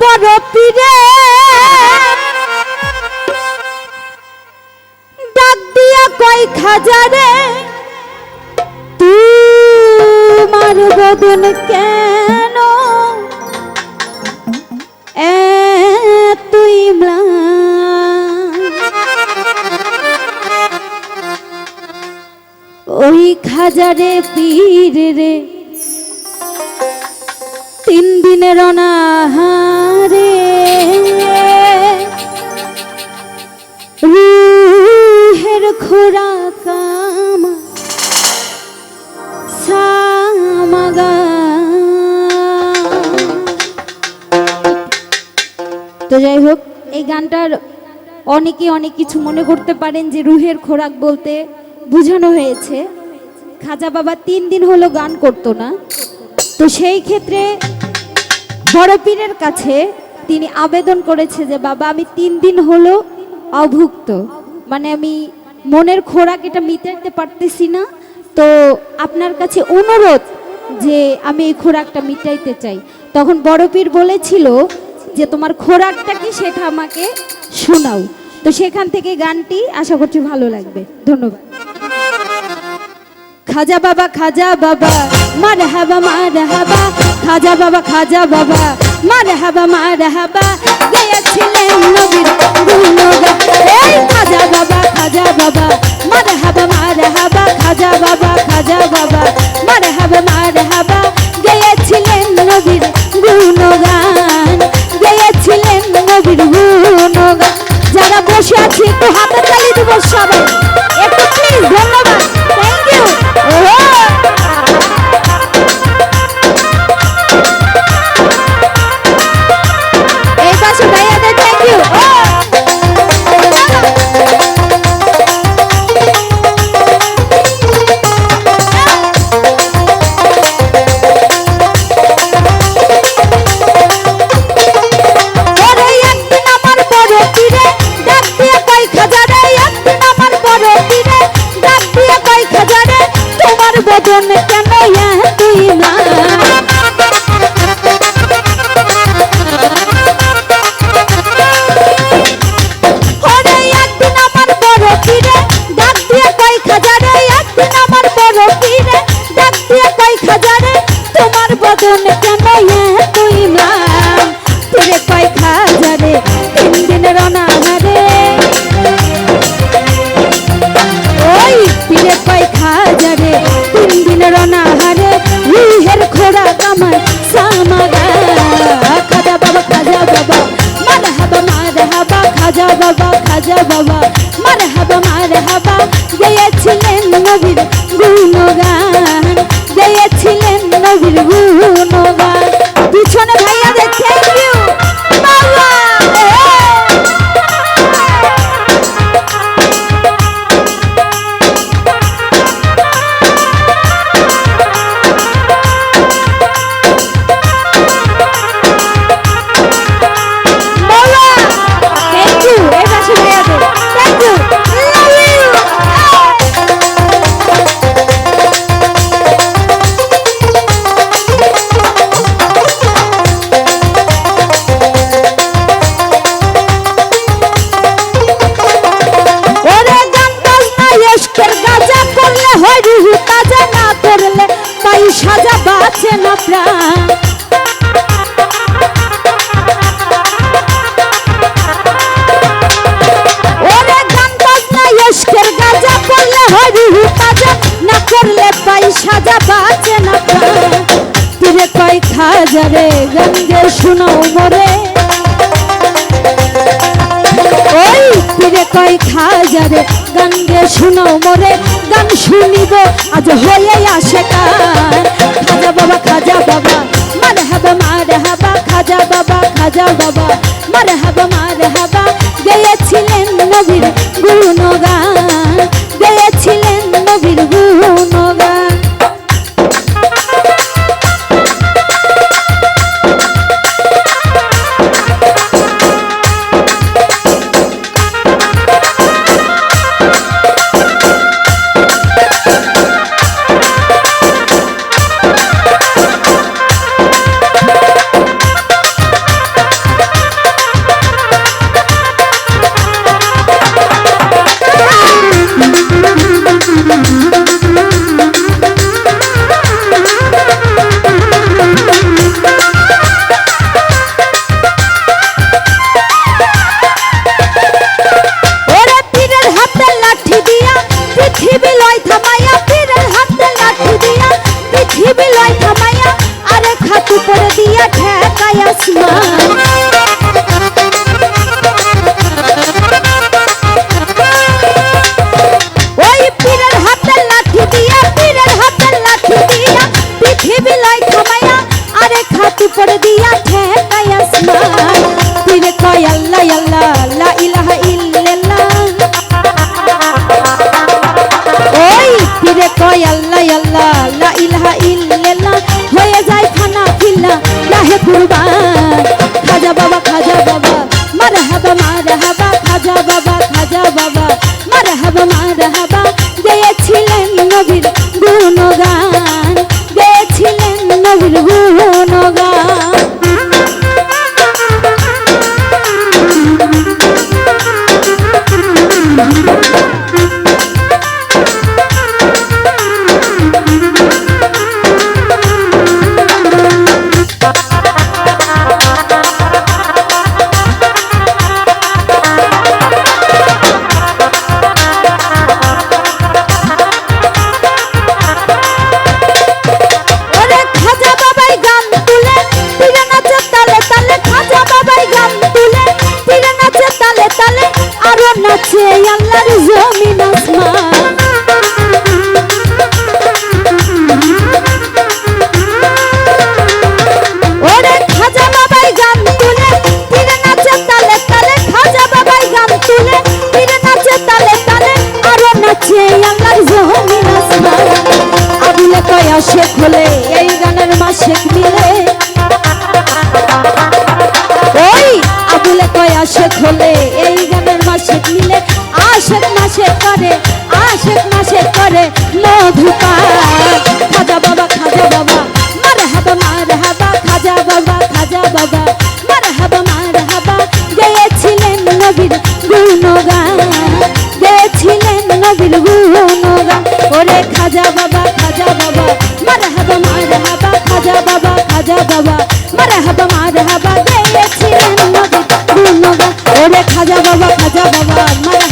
বড় পীরে। ডাক দিয়া কই খাজারে তোমার বদন কেন তুই ওই খাজারে পীর রে তিন দিনের অনাহারে। রুহের খোরা কাম সামাগা তো যাই হোক, এই গানটার অনেকে অনেক কিছু মনে করতে পারেন যে রুহের খোরাক বলতে বোঝানো হয়েছে। খাজা বাবা তিন দিন হলো গান করতো না। তো সেই ক্ষেত্রে বড় পীরের কাছে তিনি আবেদন করেছে যে, বাবা, আমি তিন দিন হলো অভুক্ত। মানে আমি মনের খোরাক এটা মিটাতে পারতেছি না। তো আপনার কাছে অনুরোধ যে, আমি এই খোরাকটা মিটাইতে চাই। তখন বড় পীর বলেছিল যে, তোমার খোরাকটা কি সেটা আমাকে শোনাও। তো সেখান থেকে গানটি আশা করছি ভালো লাগবে। ধন্যবাদ। খাজা বাবা খাজা বাবা মার হাবা মার হাবা খাজা বাবা খাজা বাবা, মার হাবা মার হাবা, গেয়েছিলেন নবীর গুণগান। খাজা বাবা খাজা বাবা, মার হাবা মার হাবা, খাজা বাবা খাজা বাবা, মার হাবা মার হাবা, গেয়েছিলেন নবীর গুণগান। গেয়েছিলেন নবীর গুণগান। যারা বসে আছে একটু হাতে তালি দেবো সবাই। বাবা খাজা সাজা বাঁচে না প্রাণ। তাই সাজা বাঁচে না প্রাণ। তীরে কয় খাজারে গঙ্গে শুনাও মরে ওই পীরে কই খাজারে গান গে শুনো মরে, গান শুনিব। আজ হয়ে আসে খাজা বাবা খাজা বাবা, মারে হাবা মারে হাবা, খাজা বাবা খাজা বাবা, মারে হাবা মারে হাবা। कर दिया ठेका आसमान। ओई पीरर हाथे लाठी दिया पीरर हाथे लाठी दिया पृथ्वी लाई खमाया अरे खाती पड़ दिया ठेका आसमान। আশেক হলে এই গানের মাসে মিলে, আশেক মাসে করে, আশেক মাসে করে মধু খাজা বাবা খাজা বাবা মার হাবা মার হাবা খাজা বাবা খাজা বাবা মার হাবা মার হাবা গেছিলেন নবীর গুণগান গেছিলেন নবীর গুণগান। ওরে খাজা বাবা খাজা বাবা মার হাবা মার হাবা খাজা বাবা খাজা বাবা রাজা বাবা মারা